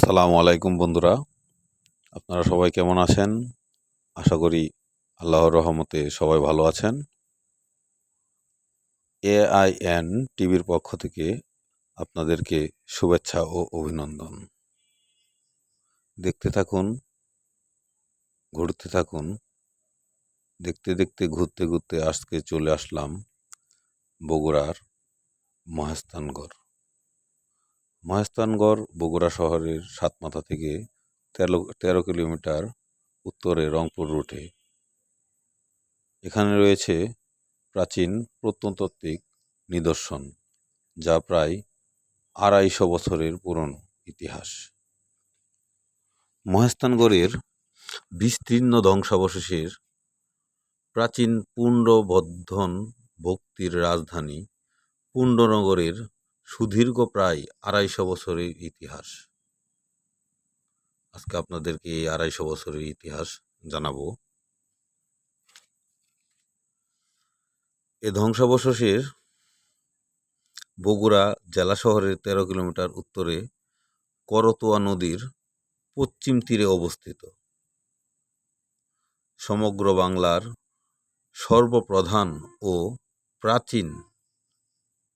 আসসালামু আলাইকুম বন্ধুরা। আপনারা সবাই কেমন আছেন? আশা করি আল্লাহর রহমতে সবাই ভালো আছেন। এআইএন টিভির পক্ষ থেকে আপনাদেরকে শুভেচ্ছা ও অভিনন্দন। দেখতে থাকুন, ঘুরতে থাকুন। দেখতে দেখতে, ঘুরতে ঘুরতে আজকে চলে আসলাম বগুড়ার মহাস্থানগড়। মহেস্তানগড় বগুড়া শহরের সাতমাথা থেকে তেরো তেরো কিলোমিটার উত্তরে রংপুর রুটে। এখানে রয়েছে প্রাচীন প্রত্নতাত্ত্বিক নিদর্শন, যা প্রায় আড়াইশো বছরের পুরনো ইতিহাস। মহেস্তানগড়ের বিস্তীর্ণ ধ্বংসাবশেষের প্রাচীন পুণ্ডবর্ধন ভক্তির রাজধানী পুণ্ডনগরের সুদীর্ঘ প্রায় আড়াইশো বছরের ইতিহাস। আজকে আপনাদেরকে এই আড়াইশো বছরের ইতিহাস জানাব। এ ধ্বংসাবশেষের বগুড়া জেলা শহরের তেরো কিলোমিটার উত্তরে করতোয়া নদীর পশ্চিম তীরে অবস্থিত। সমগ্র বাংলার সর্বপ্রধান ও প্রাচীন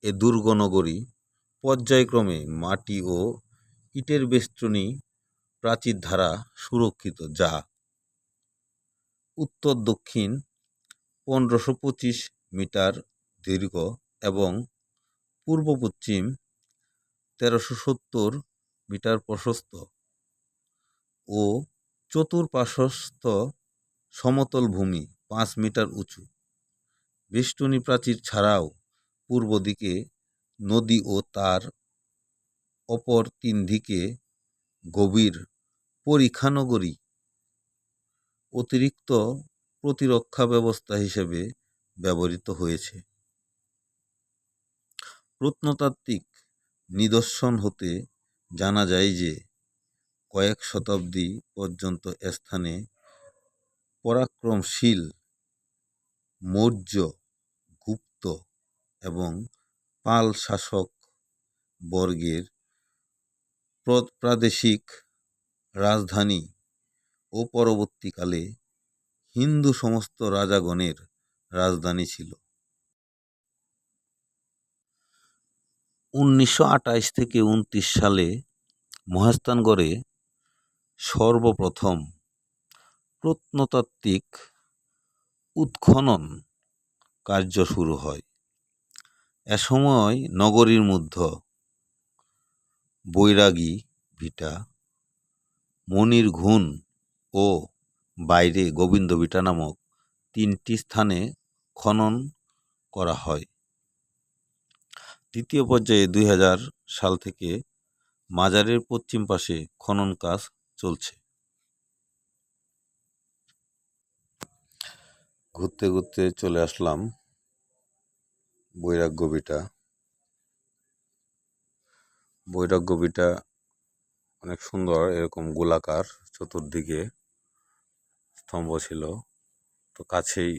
এ দুর্গনগরী পর্যায়ক্রমে মাটি ও ইটের বেষ্টনী প্রাচীর দ্বারা সুরক্ষিত, যা উত্তর দক্ষিণ পনেরোশো পঁচিশ মিটার দীর্ঘ এবং পূর্ব পশ্চিম তেরোশো সত্তর মিটার প্রশস্ত ও চতুর্পার্শ্বস্থ সমতল ভূমি পাঁচ মিটার উঁচু। বেষ্টনী প্রাচীর ছাড়াও পূর্ব দিকে নদী ও তার অপর তিন দিকে গভীর পরিখানগরী অতিরিক্ত প্রতিরক্ষা ব্যবস্থা হিসেবে ব্যবহৃত হয়েছে। প্রত্নতাত্ত্বিক নিদর্শন হতে জানা যায় যে, কয়েক শতাব্দী পর্যন্ত স্থানে পরাক্রমশীল মৌর্য গুপ্ত এবং পাল শাসক বর্গের প্রাদেশিক রাজধানী ও পরবর্তীকালে হিন্দু সমস্ত রাজাগণের রাজধানী ছিল। উনিশশো থেকে উনত্রিশ সালে মহাস্থানগড়ে সর্বপ্রথম প্রত্নতাত্ত্বিক উৎখনন কার্য শুরু হয়। এ সময় নগরীর মধ্য বৈরাগী ভিটা, মনির ঘুণ ও বাইরে গোবিন্দ ভিটা নামক তিনটি স্থানে খনন করা হয়। তৃতীয় পর্যায়ে দুই হাজার সাল থেকে মাজারের পশ্চিম পাশে খনন কাজ চলছে। ঘুরতে ঘুরতে চলে আসলাম বৈরাগ্য বিটা বৈরাগ্য বিটা অনেক সুন্দর, এরকম গোলাকার চতুর্দিকে স্তম্ভ ছিল। তো কাছেই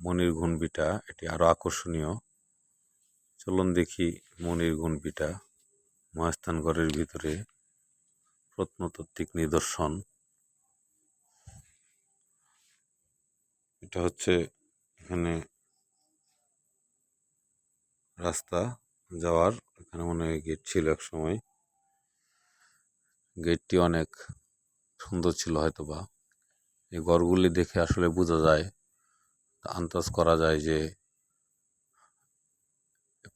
মনির ঘুণ বিটা এটি আরও আকর্ষণীয়। চলুন দেখি মনির ঘুণ বিটা মহাস্থানগড়ের ভিতরে প্রত্নতাত্ত্বিক নিদর্শন। এটা হচ্ছে এখানে রাস্তা যাওয়ার, এখানে মনে হয় গেট ছিল এক সময়। গেটটি অনেক সুন্দর ছিল হয়তো বা এই ঘরগুলি দেখে আসলে বোঝা যায়, আন্দাজ করা যায় যে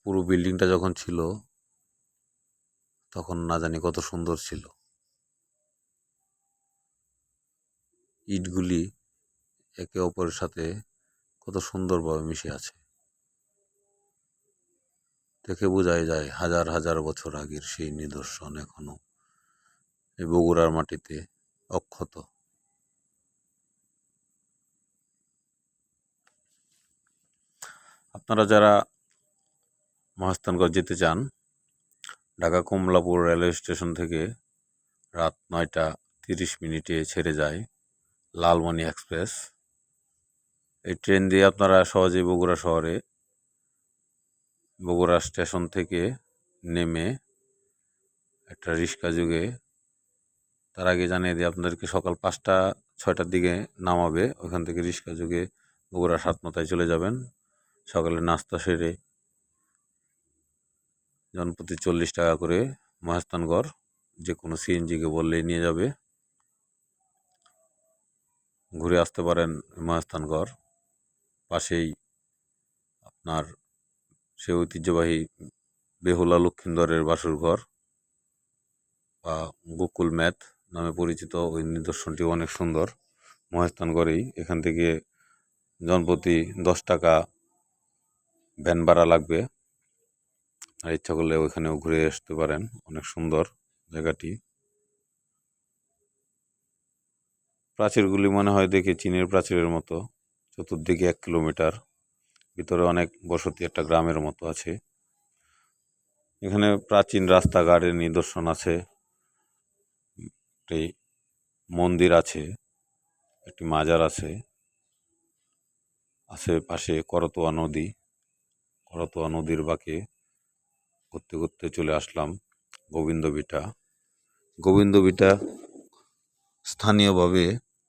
পুরো বিল্ডিংটা যখন ছিল, তখন না জানি কত সুন্দর ছিল। ইটগুলি একে অপরের সাথে কত সুন্দরভাবে মিশে আছে। দেখে বোঝাই যায়, হাজার হাজার বছর আগের সেই নিদর্শন এখনও এই বগুড়ার মাটিতে অক্ষত। আপনারা যারা মহাস্থানগঞ্জ যেতে চান, ঢাকা কমলাপুর রেলওয়ে স্টেশন থেকে রাত নয়টা তিরিশ মিনিটে ছেড়ে যায় লালমণি এক্সপ্রেস। এই ট্রেন দিয়ে আপনারা সহজেই বগুড়া শহরে বগুড়া স্টেশন থেকে নেমে একটা রিক্সা যুগে তার আগে জানিয়ে দিই, আপনাদেরকে সকাল পাঁচটা, ছয়টার দিকে নামাবে। ওখান থেকে রিক্সা যোগে বগুড়া সাতমাথায় চলে যাবেন। সকালে নাস্তা সেরে জনপ্রতি চল্লিশ টাকা করে মহাস্থানগড় যে কোনো সিএনজিকে বললেই নিয়ে যাবে। ঘুরে আসতে পারেন মহাস্থানগড় পাশেই আপনার সে ঐতিহ্যবাহী বেহুলা লক্ষিন্দরের বাসুর ঘর বা গোকুল ম্যাথ নামে পরিচিত ওই নিদর্শনটি অনেক সুন্দর। মহেস্থানগড়েই এখান থেকে জনপ্রতি দশ টাকা ভ্যান ভাড়া লাগবে। আর ইচ্ছা করলে ওইখানেও ঘুরে আসতে পারেন। অনেক সুন্দর জায়গাটি। প্রাচীরগুলি মনে হয় দেখে চীনের প্রাচীরের মতো। চতুর্দিকে এক কিলোমিটার। ভিতরে অনেক বসতি একটা গ্রামের মতো আছে। এখানে প্রাচীন রাস্তাঘাটের নিদর্শন আছে। একটি মন্দির আছে, একটি মাজার আছে। আশেপাশে করতোয়া নদী, করতোয়া নদীর বাঁকে ঘুরতে ঘুরতে চলে আসলাম গোবিন্দবিটা গোবিন্দবিটা স্থানীয়ভাবে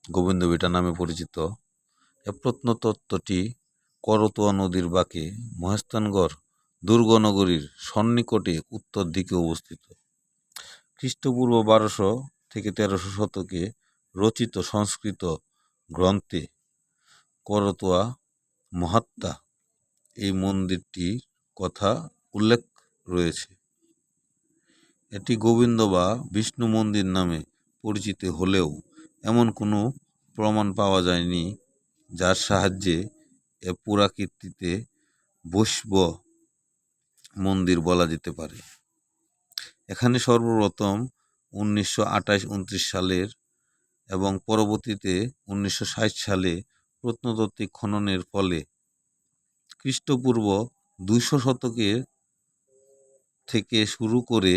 গোবিন্দবিটা নামে পরিচিত। এ প্রত্নতত্ত্বটি করতোয়া নদীর বাঁকে মহেস্তানগড় দুর্গনগরীর সন্নিকটে উত্তর দিকে অবস্থিত। খ্রিস্টপূর্ব বারোশো থেকে তেরোশো শতকে রচিত সংস্কৃত গ্রন্থে করতোয়া মহাত্মা এই মন্দিরটির কথা উল্লেখ রয়েছে। এটি গোবিন্দ বা বিষ্ণু মন্দির নামে পরিচিত হলেও এমন কোনো প্রমাণ পাওয়া যায়নি যার সাহায্যে পুরাকীর্তিতে বৈষ্ব মন্দির বলা যেতে পারে। এখানে সর্বপ্রথম উনিশশো আঠাশ উনত্রিশ সালের এবং পরবর্তীতে উনিশশো ষাট সালে প্রত্নতাত্ত্বিক খননের ফলে খ্রিস্টপূর্ব দুইশো শতকের থেকে শুরু করে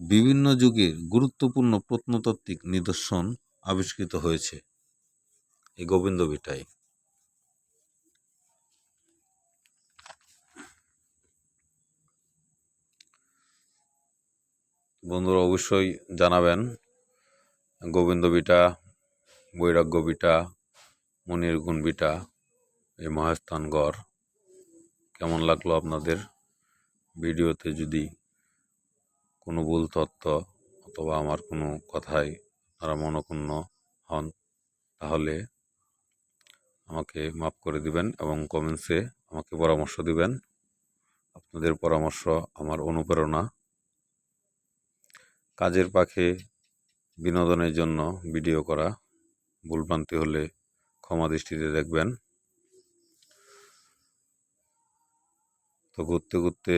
বিভিন্ন যুগের গুরুত্বপূর্ণ প্রত্নতাত্ত্বিক নিদর্শন আবিষ্কৃত হয়েছে। এই গোবিন্দ ভিটায় বন্ধুরা অবশ্যই জানাবেন। গোবিন্দ বিটা বৈরাগ্য বিটা মনির গুণ বিটা এই মহাস্থানগড় কেমন লাগল আপনাদের ভিডিওতে যদি কোনো ভুল তথ্য অথবা আমার কোনো কথায় আপনারা মনক্ষুণ্ণ হন, তাহলে আমাকে মাফ করে দিবেন এবং কমেন্টসে আমাকে পরামর্শ দিবেন। আপনাদের পরামর্শ আমার অনুপ্রেরণা কাজের পাখে বিনোদনের জন্য ভিডিও করা। ভুলভ্রান্তি হলে ক্ষমা দৃষ্টিতে দেখবেন। তো ঘুরতে ঘুরতে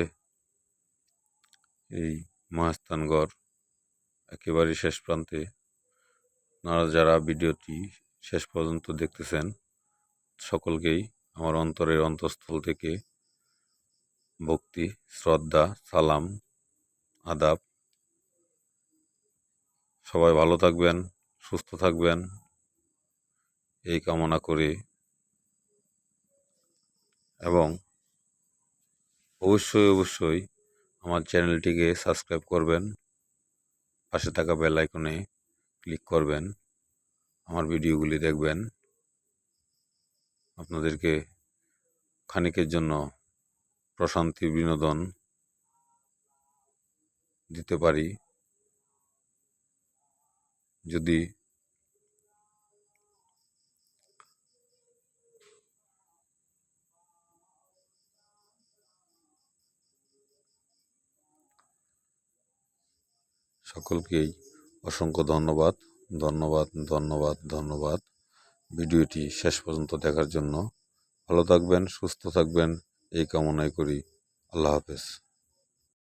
এই মহাস্থানগড় একেবারে শেষ প্রান্তে। আপনারা যারা ভিডিওটি শেষ পর্যন্ত দেখতেছেন, সকলকেই আমার অন্তরের অন্তঃস্থল থেকে ভক্তি, শ্রদ্ধা, সালাম, আদাব সবাই ভালো থাকবেন, সুস্থ থাকবেন। এই কামনা করে। এবং অবশ্যই অবশ্যই আমার চ্যানেলটিকে সাবস্ক্রাইব করবেন। পাশে থাকা বেল আইকনে ক্লিক করবেন। আমার ভিডিওগুলি দেখবেন। আপনাদেরকে খানিকের জন্য প্রশান্তি, বিনোদন দিতে পারি। যদি সকলকেই অসংখ্য ধন্যবাদ ধন্যবাদ ধন্যবাদ ধন্যবাদ। ভিডিওটি শেষ পর্যন্ত দেখার জন্য ভালো থাকবেন, সুস্থ থাকবেন, এই কামনাই করি। আল্লাহ হাফেজ।